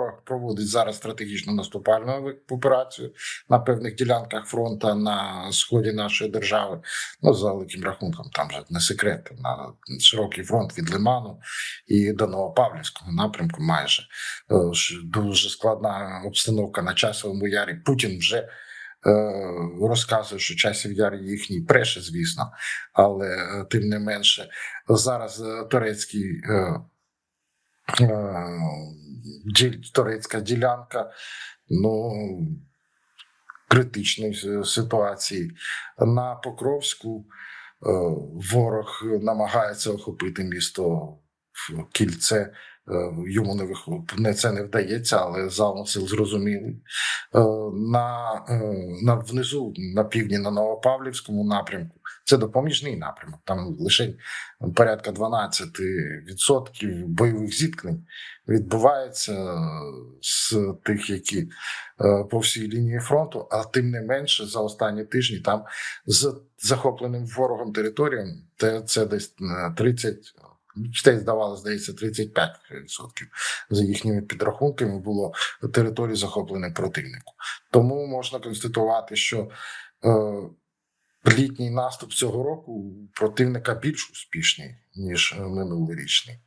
ворог проводить зараз стратегічну наступальну операцію на певних ділянках фронту на сході нашої держави. Ну за великим рахунком, там же не секрет. На широкий фронт від Лиману і до Новопавлівського напрямку. Майже Е, дуже складна обстановка на часовому ярі. Путін вже е, розказує, що часів яр їхній преше, звісно, але е, тим не менше зараз турецький. Е, турецька ділянка, ну критичної ситуації. На Покровську е, ворог намагається охопити місто в кільце. Е, Йому не вих- не це не вдається, але замисел зрозумілий. Е, На, е, на внизу, на півдні, на Новопавлівському напрямку, це допоміжний напрямок. Там лише порядка 12% бойових зіткнень відбувається з тих, які по всій лінії фронту, а тим не менше за останні тижні там з захопленим ворогом територіям те це десь е, 30, Десь здавалося, здається, 35% за їхніми підрахунками було території захоплене противнику. Тому можна констатувати, що е, літній наступ цього року у противника більш успішний ніж е, минулорічний.